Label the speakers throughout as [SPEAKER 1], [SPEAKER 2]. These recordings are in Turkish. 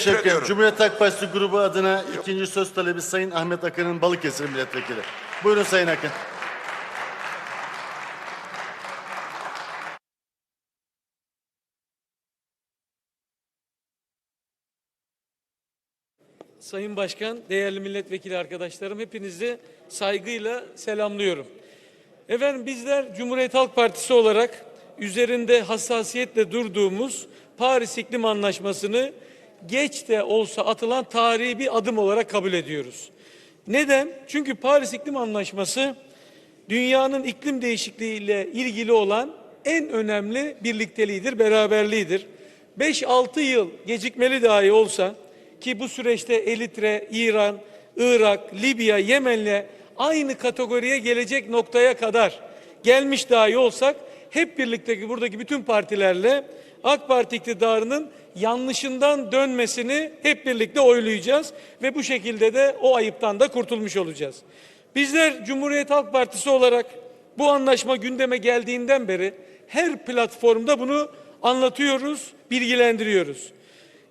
[SPEAKER 1] Teşekkür
[SPEAKER 2] ederim.
[SPEAKER 1] ediyorum. Cumhuriyet Halk Partisi grubu adına ikinci söz talebi Sayın Ahmet Akın'ın Balıkesir Milletvekili. Buyurun Sayın Akın.
[SPEAKER 3] Sayın Başkan, değerli milletvekili arkadaşlarım hepinizi saygıyla selamlıyorum. Efendim bizler Cumhuriyet Halk Partisi olarak üzerinde hassasiyetle durduğumuz Paris İklim Anlaşması'nı geç de olsa atılan tarihi bir adım olarak kabul ediyoruz. Neden? Çünkü Paris İklim Anlaşması dünyanın iklim değişikliğiyle ilgili olan en önemli birlikteliğidir, beraberliğidir. 5-6 yıl gecikmeli dahi olsa ki bu süreçte Eritre, İran, Irak, Libya, Yemen'le aynı kategoriye gelecek noktaya kadar gelmiş dahi olsak hep birlikte buradaki bütün partilerle AK Parti iktidarının yanlışından dönmesini hep birlikte oylayacağız ve bu şekilde de o ayıptan da kurtulmuş olacağız. Bizler Cumhuriyet Halk Partisi olarak bu anlaşma gündeme geldiğinden beri her platformda bunu anlatıyoruz, bilgilendiriyoruz.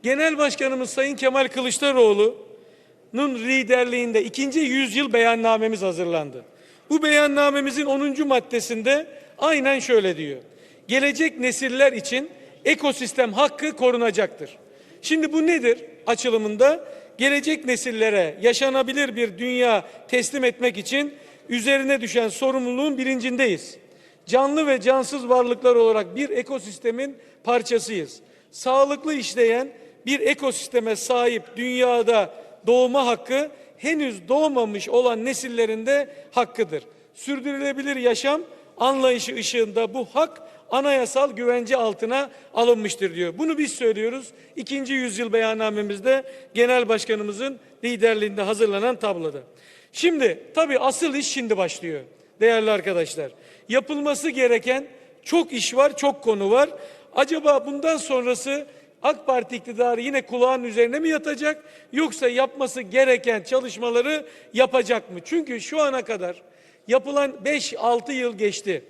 [SPEAKER 3] Genel Başkanımız Sayın Kemal Kılıçdaroğlu'nun liderliğinde ikinci yüzyıl beyannamemiz hazırlandı. Bu beyannamemizin 10. maddesinde aynen şöyle diyor. Gelecek nesiller için ekosistem hakkı korunacaktır. Şimdi bu nedir açılımında? Gelecek nesillere yaşanabilir bir dünya teslim etmek için üzerine düşen sorumluluğun bilincindeyiz. Canlı ve cansız varlıklar olarak bir ekosistemin parçasıyız. Sağlıklı işleyen bir ekosisteme sahip dünyada doğma hakkı henüz doğmamış olan nesillerin de hakkıdır. Sürdürülebilir yaşam anlayışı ışığında bu hak anayasal güvence altına alınmıştır diyor. Bunu biz söylüyoruz. İkinci yüzyıl beyannamemizde genel başkanımızın liderliğinde hazırlanan tabloda. Şimdi tabii asıl iş şimdi başlıyor değerli arkadaşlar. Yapılması gereken çok iş var, çok konu var. Acaba bundan sonrası AK Parti iktidarı yine kulağın üzerine mi yatacak yoksa yapması gereken çalışmaları yapacak mı? Çünkü şu ana kadar yapılan 5-6 yıl geçti.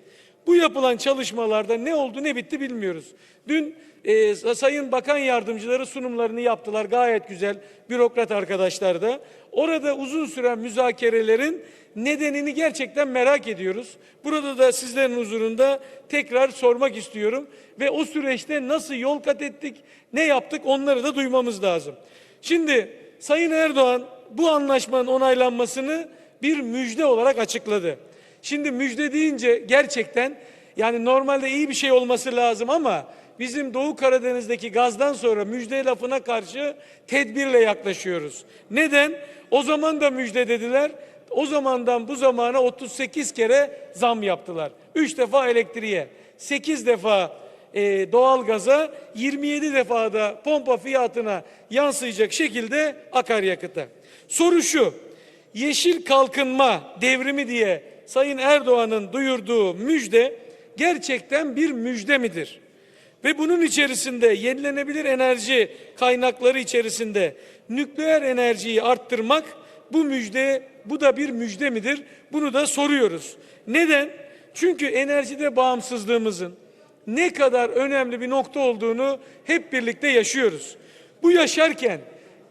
[SPEAKER 3] Bu yapılan çalışmalarda ne oldu ne bitti bilmiyoruz. Dün e, Sayın Bakan Yardımcıları sunumlarını yaptılar gayet güzel bürokrat arkadaşlar da. Orada uzun süren müzakerelerin nedenini gerçekten merak ediyoruz. Burada da sizlerin huzurunda tekrar sormak istiyorum ve o süreçte nasıl yol kat ettik, ne yaptık onları da duymamız lazım. Şimdi Sayın Erdoğan bu anlaşmanın onaylanmasını bir müjde olarak açıkladı. Şimdi müjde deyince gerçekten yani normalde iyi bir şey olması lazım ama bizim Doğu Karadeniz'deki gazdan sonra müjde lafına karşı tedbirle yaklaşıyoruz. Neden? O zaman da müjde dediler. O zamandan bu zamana 38 kere zam yaptılar. 3 defa elektriğe, 8 defa e, doğalgaza, 27 defa da pompa fiyatına yansıyacak şekilde akaryakıta. Soru şu, yeşil kalkınma devrimi diye Sayın Erdoğan'ın duyurduğu müjde gerçekten bir müjde midir? Ve bunun içerisinde yenilenebilir enerji kaynakları içerisinde nükleer enerjiyi arttırmak bu müjde, bu da bir müjde midir? Bunu da soruyoruz. Neden? Çünkü enerjide bağımsızlığımızın ne kadar önemli bir nokta olduğunu hep birlikte yaşıyoruz. Bu yaşarken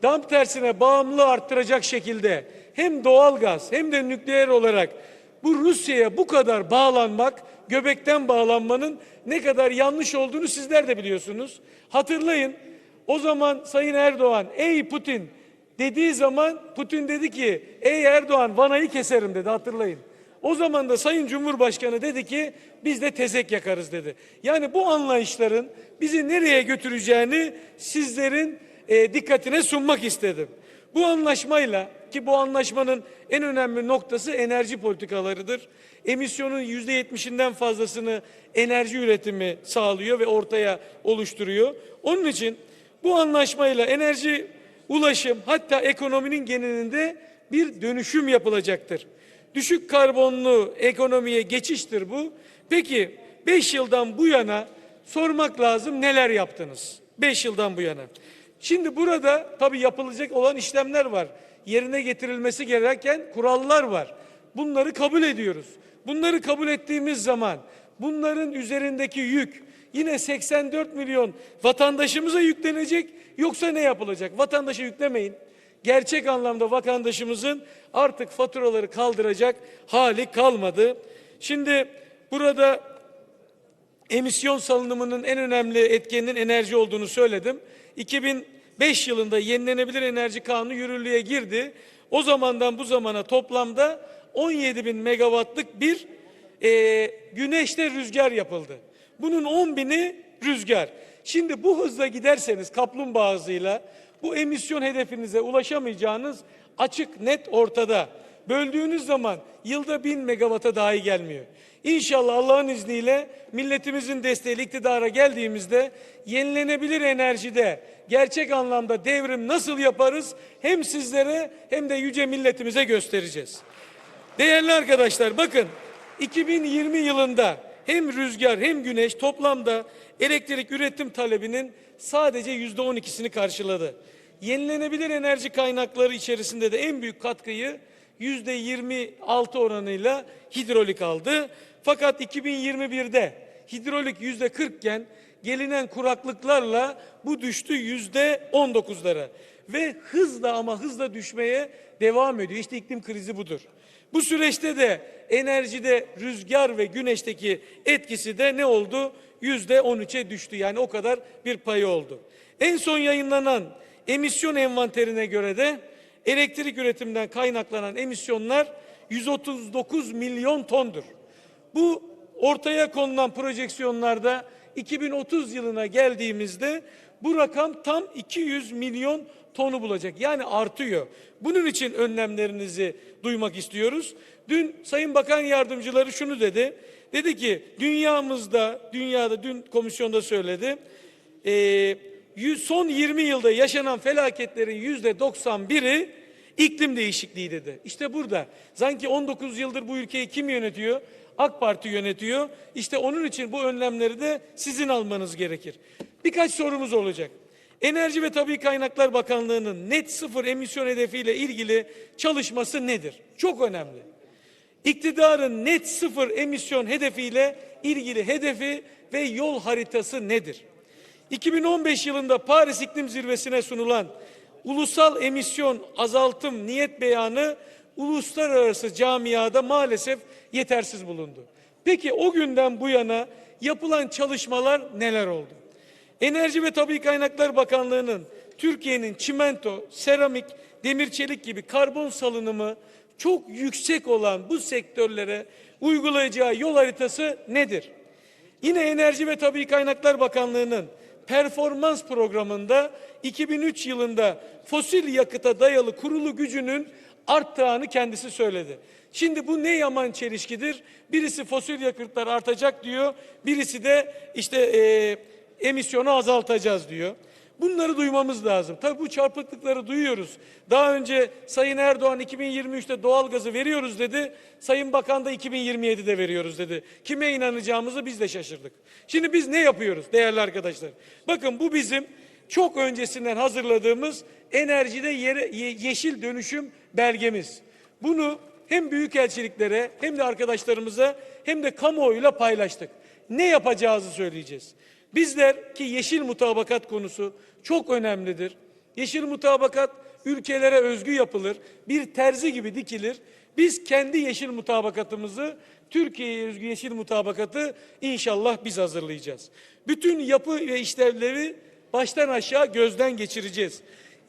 [SPEAKER 3] tam tersine bağımlılığı arttıracak şekilde hem doğalgaz hem de nükleer olarak bu Rusya'ya bu kadar bağlanmak, göbekten bağlanmanın ne kadar yanlış olduğunu sizler de biliyorsunuz. Hatırlayın o zaman Sayın Erdoğan ey Putin dediği zaman Putin dedi ki ey Erdoğan vanayı keserim dedi hatırlayın. O zaman da Sayın Cumhurbaşkanı dedi ki biz de tezek yakarız dedi. Yani bu anlayışların bizi nereye götüreceğini sizlerin e, dikkatine sunmak istedim. Bu anlaşmayla ki bu anlaşmanın en önemli noktası enerji politikalarıdır. Emisyonun yüzde yetmişinden fazlasını enerji üretimi sağlıyor ve ortaya oluşturuyor. Onun için bu anlaşmayla enerji, ulaşım hatta ekonominin genelinde bir dönüşüm yapılacaktır. Düşük karbonlu ekonomiye geçiştir bu. Peki 5 yıldan bu yana sormak lazım neler yaptınız? 5 yıldan bu yana. Şimdi burada tabii yapılacak olan işlemler var. Yerine getirilmesi gereken kurallar var. Bunları kabul ediyoruz. Bunları kabul ettiğimiz zaman bunların üzerindeki yük yine 84 milyon vatandaşımıza yüklenecek yoksa ne yapılacak? Vatandaşa yüklemeyin. Gerçek anlamda vatandaşımızın artık faturaları kaldıracak hali kalmadı. Şimdi burada emisyon salınımının en önemli etkeninin enerji olduğunu söyledim. 2005 yılında yenilenebilir enerji kanunu yürürlüğe girdi. O zamandan bu zamana toplamda 17 bin megawattlık bir e, güneşte rüzgar yapıldı. Bunun 10 bini rüzgar. Şimdi bu hızla giderseniz kaplumbağa hızıyla bu emisyon hedefinize ulaşamayacağınız açık net ortada. Böldüğünüz zaman yılda bin megawata dahi gelmiyor. İnşallah Allah'ın izniyle milletimizin desteğiyle iktidara geldiğimizde yenilenebilir enerjide gerçek anlamda devrim nasıl yaparız hem sizlere hem de yüce milletimize göstereceğiz. Değerli arkadaşlar bakın 2020 yılında hem rüzgar hem güneş toplamda elektrik üretim talebinin sadece yüzde on ikisini karşıladı. Yenilenebilir enerji kaynakları içerisinde de en büyük katkıyı yüzde 26 oranıyla hidrolik aldı. Fakat 2021'de hidrolik yüzde 40 iken gelinen kuraklıklarla bu düştü yüzde 19'lara ve hızla ama hızla düşmeye devam ediyor. İşte iklim krizi budur. Bu süreçte de enerjide rüzgar ve güneşteki etkisi de ne oldu? Yüzde 13'e düştü. Yani o kadar bir payı oldu. En son yayınlanan emisyon envanterine göre de elektrik üretimden kaynaklanan emisyonlar 139 milyon tondur. Bu ortaya konulan projeksiyonlarda 2030 yılına geldiğimizde bu rakam tam 200 milyon tonu bulacak. Yani artıyor. Bunun için önlemlerinizi duymak istiyoruz. Dün Sayın Bakan Yardımcıları şunu dedi. Dedi ki dünyamızda, dünyada dün komisyonda söyledi. Ee, yüz- son 20 yılda yaşanan felaketlerin yüzde 91'i iklim değişikliği dedi. İşte burada. Sanki 19 yıldır bu ülkeyi kim yönetiyor? AK Parti yönetiyor. İşte onun için bu önlemleri de sizin almanız gerekir. Birkaç sorumuz olacak. Enerji ve Tabii Kaynaklar Bakanlığı'nın net sıfır emisyon hedefiyle ilgili çalışması nedir? Çok önemli. İktidarın net sıfır emisyon hedefiyle ilgili hedefi ve yol haritası nedir? 2015 yılında Paris İklim Zirvesi'ne sunulan ulusal emisyon azaltım niyet beyanı uluslararası camiada maalesef yetersiz bulundu. Peki o günden bu yana yapılan çalışmalar neler oldu? Enerji ve Tabii Kaynaklar Bakanlığı'nın Türkiye'nin çimento, seramik, demir çelik gibi karbon salınımı çok yüksek olan bu sektörlere uygulayacağı yol haritası nedir? Yine Enerji ve Tabii Kaynaklar Bakanlığı'nın performans programında 2003 yılında fosil yakıta dayalı kurulu gücünün arttığını kendisi söyledi. Şimdi bu ne yaman çelişkidir? Birisi fosil yakıtlar artacak diyor, birisi de işte eee emisyonu azaltacağız diyor. Bunları duymamız lazım. Tabii bu çarpıklıkları duyuyoruz. Daha önce Sayın Erdoğan 2023'te doğalgazı veriyoruz dedi. Sayın Bakan da 2027'de veriyoruz dedi. Kime inanacağımızı biz de şaşırdık. Şimdi biz ne yapıyoruz değerli arkadaşlar? Bakın bu bizim çok öncesinden hazırladığımız enerjide yere, ye- yeşil dönüşüm belgemiz. Bunu hem büyükelçiliklere hem de arkadaşlarımıza hem de kamuoyuyla paylaştık. Ne yapacağızı söyleyeceğiz. Bizler ki yeşil mutabakat konusu çok önemlidir. Yeşil mutabakat ülkelere özgü yapılır. Bir terzi gibi dikilir. Biz kendi yeşil mutabakatımızı Türkiye'ye özgü yeşil mutabakatı inşallah biz hazırlayacağız. Bütün yapı ve işlevleri baştan aşağı gözden geçireceğiz.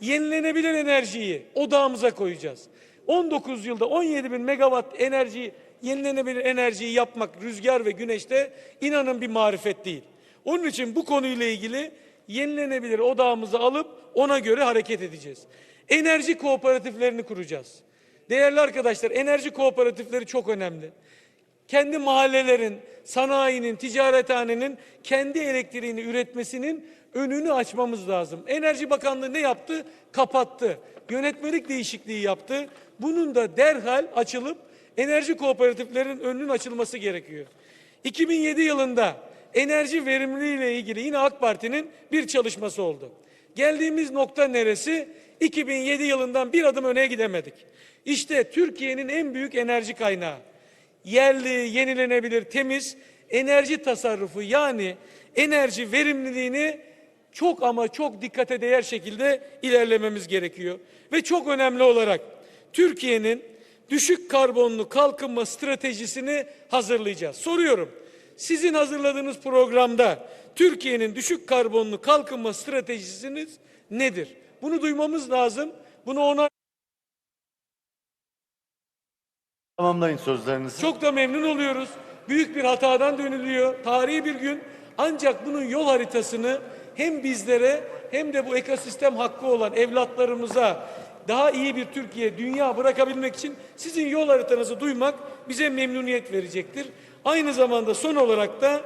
[SPEAKER 3] Yenilenebilir enerjiyi odağımıza koyacağız. 19 yılda 17 bin megawatt enerji yenilenebilir enerjiyi yapmak rüzgar ve güneşte inanın bir marifet değil. Onun için bu konuyla ilgili yenilenebilir odağımızı alıp ona göre hareket edeceğiz. Enerji kooperatiflerini kuracağız. Değerli arkadaşlar enerji kooperatifleri çok önemli. Kendi mahallelerin, sanayinin, ticarethanenin kendi elektriğini üretmesinin önünü açmamız lazım. Enerji Bakanlığı ne yaptı? Kapattı. Yönetmelik değişikliği yaptı. Bunun da derhal açılıp enerji kooperatiflerinin önünün açılması gerekiyor. 2007 yılında enerji verimliliği ile ilgili yine AK Parti'nin bir çalışması oldu. Geldiğimiz nokta neresi? 2007 yılından bir adım öne gidemedik. İşte Türkiye'nin en büyük enerji kaynağı yerli, yenilenebilir, temiz enerji tasarrufu yani enerji verimliliğini çok ama çok dikkate değer şekilde ilerlememiz gerekiyor. Ve çok önemli olarak Türkiye'nin düşük karbonlu kalkınma stratejisini hazırlayacağız. Soruyorum. Sizin hazırladığınız programda Türkiye'nin düşük karbonlu kalkınma stratejisiniz nedir? Bunu duymamız lazım. Bunu ona
[SPEAKER 1] Tamamlayın sözlerinizi.
[SPEAKER 3] çok da memnun oluyoruz. Büyük bir hatadan dönülüyor. Tarihi bir gün. Ancak bunun yol haritasını hem bizlere hem de bu ekosistem hakkı olan evlatlarımıza daha iyi bir Türkiye, dünya bırakabilmek için sizin yol haritanızı duymak bize memnuniyet verecektir. Aynı zamanda son olarak da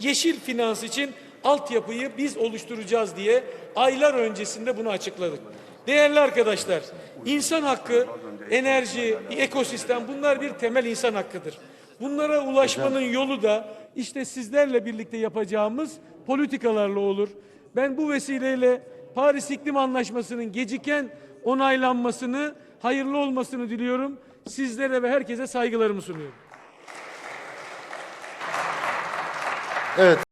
[SPEAKER 3] yeşil finans için altyapıyı biz oluşturacağız diye aylar öncesinde bunu açıkladık. Değerli arkadaşlar, insan hakkı, enerji, ekosistem bunlar bir temel insan hakkıdır. Bunlara ulaşmanın yolu da işte sizlerle birlikte yapacağımız politikalarla olur. Ben bu vesileyle Paris İklim Anlaşması'nın geciken onaylanmasını, hayırlı olmasını diliyorum. Sizlere ve herkese saygılarımı sunuyorum.
[SPEAKER 1] Evet.